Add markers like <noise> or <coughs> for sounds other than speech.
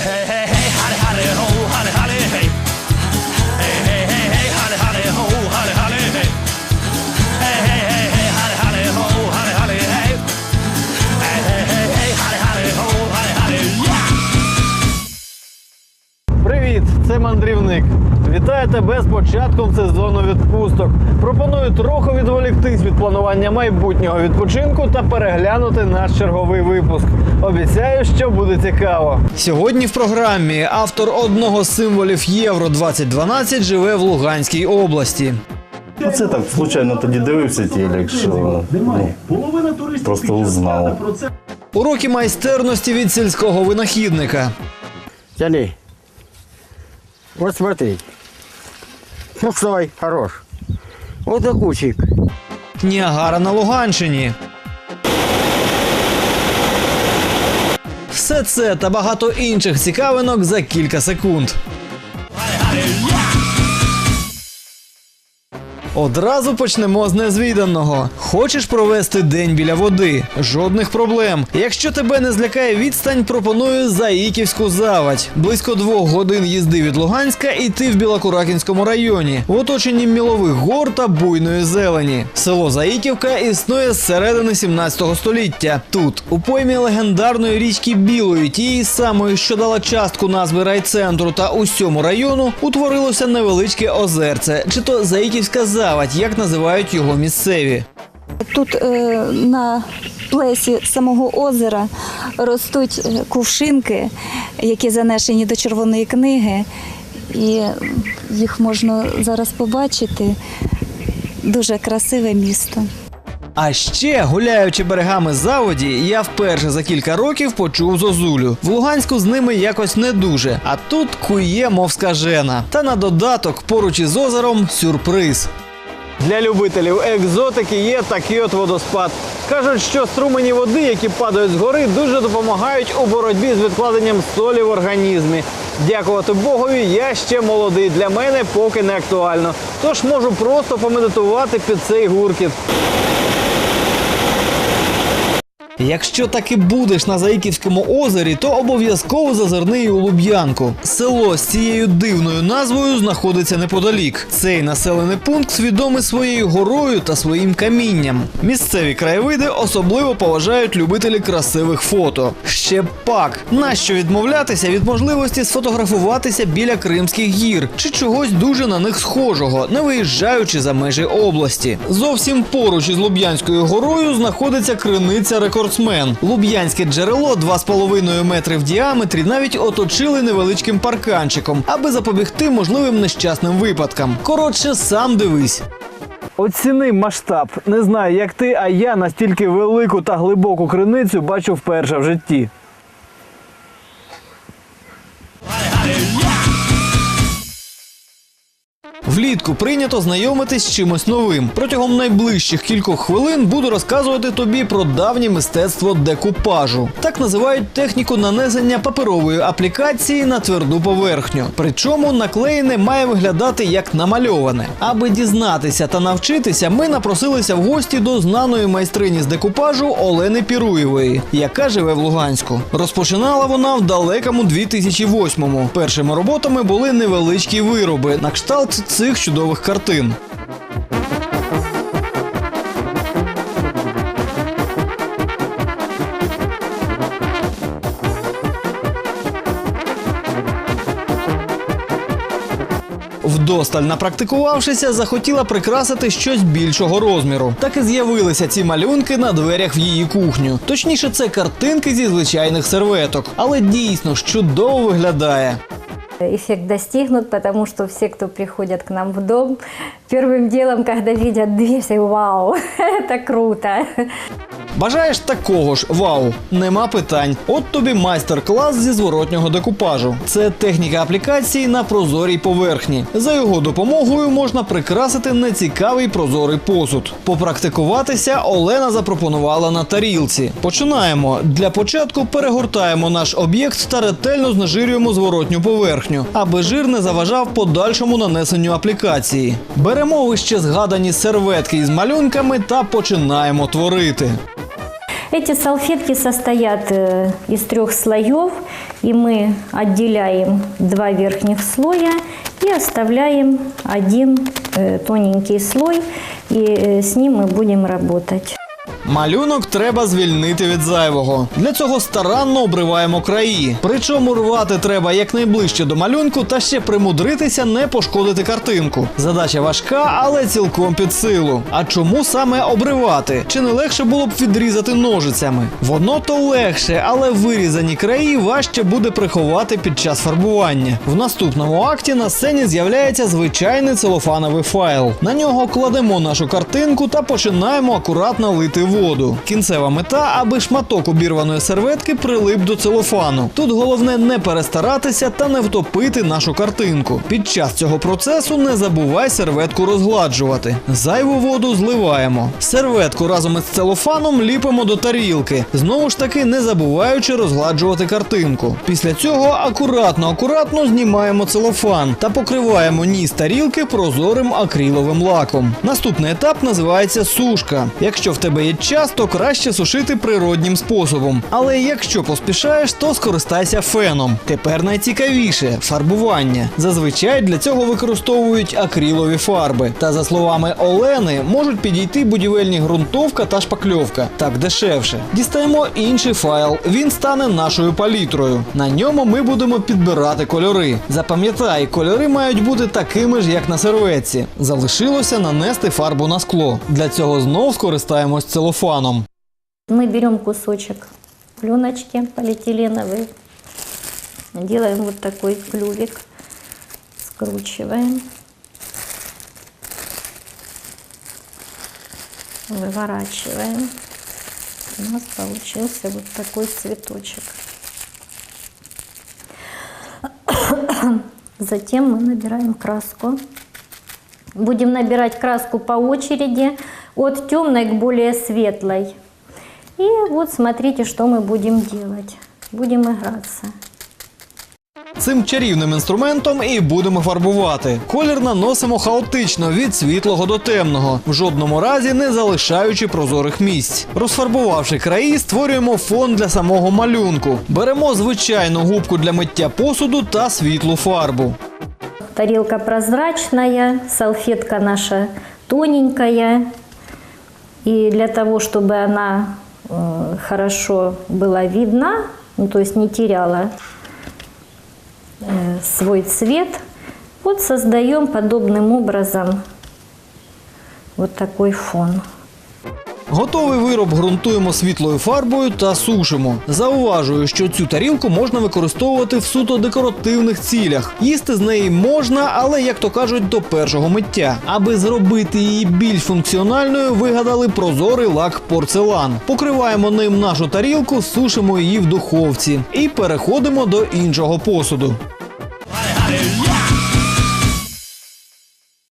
hey, hey. Це мандрівник. Вітаю тебе з початком сезону відпусток. Пропоную трохи відволіктись від планування майбутнього відпочинку та переглянути наш черговий випуск. Обіцяю, що буде цікаво. Сьогодні в програмі автор одного з символів Євро 2012 живе в Луганській області. Ну, це так случайно тоді дивився телек, що ну, Половина туристів просто узнав. Уроки майстерності від сільського винахідника. Тяни. Вот смотри. Ну стой, хорош. Вот окучик. Ніагара на Луганщині. Все це та багато інших цікавинок за кілька секунд. Одразу почнемо з незвіданого. Хочеш провести день біля води? Жодних проблем. Якщо тебе не злякає відстань, пропоную Заїківську завадь. Близько двох годин їзди від Луганська і ти в Білокуракінському районі, в оточенні мілових гор та буйної зелені. Село Заїківка існує з середини 17 століття. Тут, у поймі легендарної річки Білої, тієї самої, що дала частку назви райцентру та усьому району, утворилося невеличке озерце, чи то Заїківська завадь, як називають його місцеві. Тут е, на плесі самого озера ростуть е, кувшинки, які занесені до червоної книги, і їх можна зараз побачити. Дуже красиве місто. А ще, гуляючи берегами заводі, я вперше за кілька років почув зозулю. В Луганську з ними якось не дуже, а тут кує, мов скажена. Та на додаток поруч із озером сюрприз. Для любителів екзотики є такий от водоспад. Кажуть, що струмені води, які падають з гори, дуже допомагають у боротьбі з відкладенням солі в організмі. Дякувати Богові, я ще молодий. Для мене поки не актуально. Тож можу просто помедитувати під цей гуркіт. Якщо таки будеш на Заїківському озері, то обов'язково зазирни і у Луб'янку. Село з цією дивною назвою знаходиться неподалік. Цей населений пункт відомий своєю горою та своїм камінням. Місцеві краєвиди особливо поважають любителі красивих фото. Ще пак, нащо відмовлятися від можливості сфотографуватися біля Кримських гір чи чогось дуже на них схожого, не виїжджаючи за межі області. Зовсім поруч із Луб'янською горою знаходиться криниця рекордсмен. Луб'янське джерело 2,5 метри в діаметрі навіть оточили невеличким парканчиком, аби запобігти можливим нещасним випадкам. Коротше, сам дивись. Оціни масштаб. Не знаю, як ти, а я настільки велику та глибоку криницю бачу вперше в житті. Влітку прийнято знайомитись з чимось новим. Протягом найближчих кількох хвилин буду розказувати тобі про давнє мистецтво декупажу. Так називають техніку нанесення паперової аплікації на тверду поверхню. Причому наклеєне має виглядати як намальоване. Аби дізнатися та навчитися, ми напросилися в гості до знаної майстрині з декупажу Олени Піруєвої, яка живе в Луганську. Розпочинала вона в далекому 2008-му. Першими роботами були невеличкі вироби на кшталт цих чудових картин. Вдосталь напрактикувавшися, захотіла прикрасити щось більшого розміру. Так і з'явилися ці малюнки на дверях в її кухню. Точніше, це картинки зі звичайних серветок, але дійсно чудово виглядає Эффект достигнут, потому что все, кто приходят к нам в дом, первым делом, когда видят дверь, все «Вау, <laughs> это круто!» Бажаєш такого ж вау, нема питань. От тобі майстер-клас зі зворотнього декупажу. Це техніка аплікації на прозорій поверхні. За його допомогою можна прикрасити нецікавий прозорий посуд. Попрактикуватися Олена запропонувала на тарілці. Починаємо. Для початку перегортаємо наш об'єкт та ретельно знежирюємо зворотню поверхню, аби жир не заважав подальшому нанесенню аплікації. Беремо вище згадані серветки із малюнками та починаємо творити. Эти салфетки состоят э, из трех слоев, и мы отделяем два верхних слоя и оставляем один э, тоненький слой, и э, с ним мы будем работать. Малюнок треба звільнити від зайвого. Для цього старанно обриваємо краї. Причому рвати треба якнайближче до малюнку та ще примудритися не пошкодити картинку. Задача важка, але цілком під силу. А чому саме обривати? Чи не легше було б відрізати ножицями? Воно то легше, але вирізані краї важче буде приховати під час фарбування. В наступному акті на сцені з'являється звичайний целофановий файл. На нього кладемо нашу картинку та починаємо акуратно лити воду. Кінцева мета, аби шматок обірваної серветки прилип до целофану. Тут головне не перестаратися та не втопити нашу картинку. Під час цього процесу не забувай серветку розгладжувати. Зайву воду зливаємо. Серветку разом із целофаном ліпимо до тарілки. Знову ж таки, не забуваючи розгладжувати картинку. Після цього акуратно, акуратно знімаємо целофан та покриваємо ніс тарілки прозорим акриловим лаком. Наступний етап називається сушка. Якщо в тебе є час, то краще сушити природнім способом. Але якщо поспішаєш, то скористайся феном. Тепер найцікавіше фарбування. Зазвичай для цього використовують акрилові фарби. Та за словами Олени, можуть підійти будівельні ґрунтовка та шпакльовка. Так дешевше. Дістаємо інший файл. Він стане нашою палітрою. На ньому ми будемо підбирати кольори. Запам'ятай, кольори мають бути такими ж, як на серветці. Залишилося нанести фарбу на скло. Для цього знов скористаємось целофаном. Мы берем кусочек пленочки полиэтиленовой, делаем вот такой клювик, скручиваем, выворачиваем. У нас получился вот такой цветочек. <coughs> Затем мы набираем краску. Будем набирать краску по очереди от темной к более светлой. И вот смотрите, что мы будем делать. Будем играться. Цим чарівним інструментом і будемо фарбувати. Колір наносимо хаотично від світлого до темного, в жодному разі не залишаючи прозорих місць. Розфарбувавши краї, створюємо фон для самого малюнку. Беремо звичайну губку для миття посуду та світлу фарбу. Тарелка прозрачная, салфетка наша тоненькая. И для того, чтобы она э, хорошо была видна, ну, то есть не теряла э, свой цвет, вот создаем подобным образом вот такой фон. Готовий вироб ґрунтуємо світлою фарбою та сушимо. Зауважую, що цю тарілку можна використовувати в суто декоративних цілях. Їсти з неї можна, але як то кажуть, до першого миття. Аби зробити її більш функціональною, вигадали прозорий лак порцелан. Покриваємо ним нашу тарілку, сушимо її в духовці і переходимо до іншого посуду.